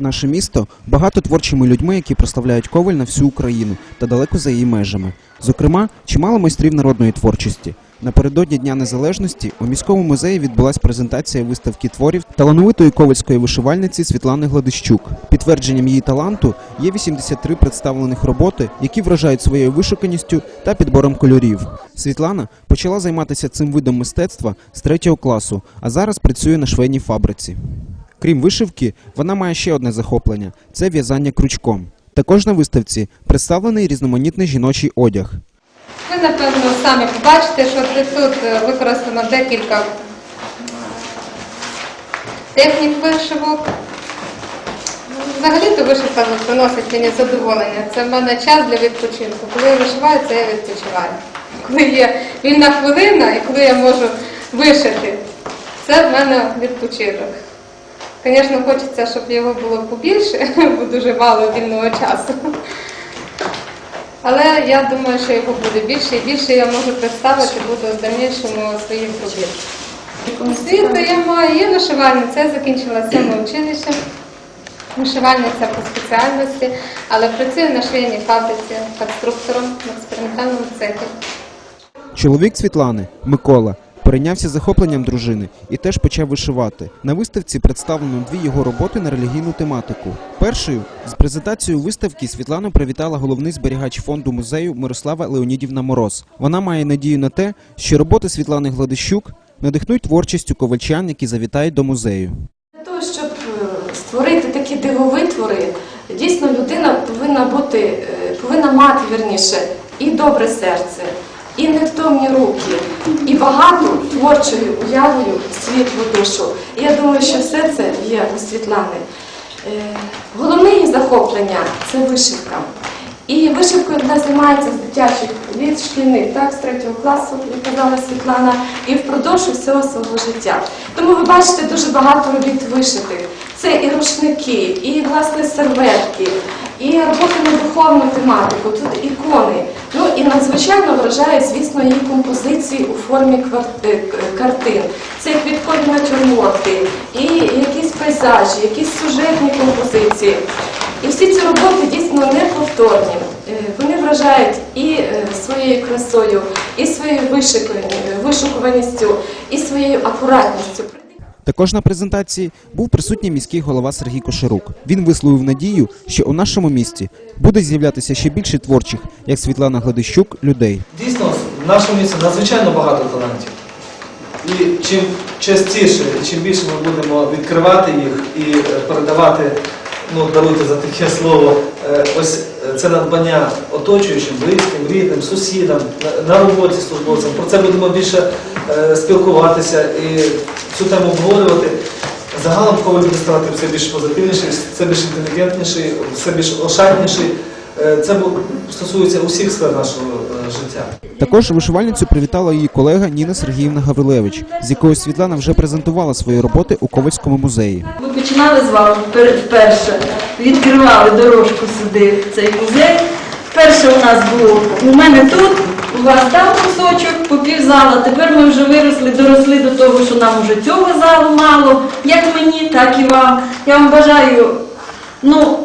Наше місто багато творчими людьми, які прославляють Коваль на всю Україну та далеко за її межами. Зокрема, чимало майстрів народної творчості. Напередодні Дня Незалежності у міському музеї відбулась презентація виставки творів талановитої ковальської вишивальниці Світлани Гладищук. Підтвердженням її таланту є 83 представлених роботи, які вражають своєю вишуканістю та підбором кольорів. Світлана почала займатися цим видом мистецтва з третього класу, а зараз працює на швейній фабриці. Крім вишивки, вона має ще одне захоплення це в'язання крючком. Також на виставці представлений різноманітний жіночий одяг. Ви, напевно, самі побачите, що тут е, використано декілька технік вишивок. Взагалі-то вишивка приносить мені задоволення. Це в мене час для відпочинку. Коли я вишиваю, це я відпочиваю. Коли є вільна хвилина і коли я можу вишити, це в мене відпочинок. Звісно, хочеться, щоб його було побільше, бо дуже мало вільного часу. Але я думаю, що його буде більше і більше я можу представити буду в дальнішому своїх робіт. Освіту я маю, є вишивальниця, я закінчила сьоме училище, вишивальниця по спеціальності, але працюю на швейній фабриці конструктором в експериментальному цехі. Чоловік Світлани Микола перейнявся захопленням дружини і теж почав вишивати. На виставці представлено дві його роботи на релігійну тематику. Першою з презентацією виставки Світлану привітала головний зберігач фонду музею Мирослава Леонідівна Мороз. Вона має надію на те, що роботи Світлани Гладищук надихнуть творчістю ковальчан, які завітають до музею. Для того, щоб е, створити такі дивовитвори, дійсно людина повинна бути, е, повинна мати вірніше і добре серце, і невтомні руки, і багату творчою уявою світлу душу. І я думаю, що все це є у Світлани. Е, Головне її захоплення це вишивка. І вишивкою вона займається з дитячих від шкільних, так, з третього класу, як казала Світлана, і впродовж всього свого життя. Тому ви бачите дуже багато робіт вишитих. Це і рушники, і власне серветки, і роботи на духовну тематику, тут ікони. Ну і надзвичайно вражає, звісно, її композиції у формі квар- е, картин. Це квіткові натюрморти, і якісь пейзажі, якісь сюжетні композиції. І всі ці роботи дійсно неповторні. Е, Вони вражають і е, своєю красою, і своєю вишикуваністю, і своєю акуратністю. Також на презентації був присутній міський голова Сергій Кошерук. Він висловив надію, що у нашому місті буде з'являтися ще більше творчих, як Світлана Гладищук, людей. Дійсно, в нашому місті надзвичайно багато талантів. І чим частіше чим більше ми будемо відкривати їх і е, передавати, ну даруйте за таке слово, е, ось це надбання оточуючим, близьким, рідним, сусідам, на- на роботі службовцям. Про це будемо більше е, спілкуватися і цю тему обговорювати. Загалом коли буде ставати все більш позитивніший, все більш інтелігентніший, все більш ошатніший. Е, Це стосується усіх сфер нашого е, життя. Також вишивальницю привітала її колега Ніна Сергіївна Гаврилевич, з якою Світлана вже презентувала свої роботи у Ковальському музеї. Ми починали з вами пер- вперше, відкривали дорожку сюди, в цей музей. Вперше у нас було у мене тут, у вас там кусочок, по півзала. Тепер ми вже виросли, доросли до того, що нам уже цього залу мало, як мені, так і вам. Я вам бажаю ну,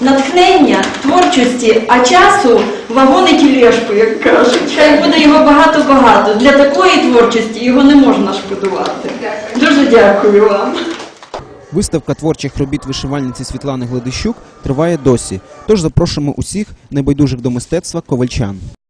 натхнення, творчості, а часу вагони тілешку, як кажуть. Хай буде його багато-багато. Для такої творчості його не можна шкодувати. Дуже дякую вам. Виставка творчих робіт вишивальниці Світлани Гладищук триває досі. Тож запрошуємо усіх небайдужих до мистецтва ковальчан.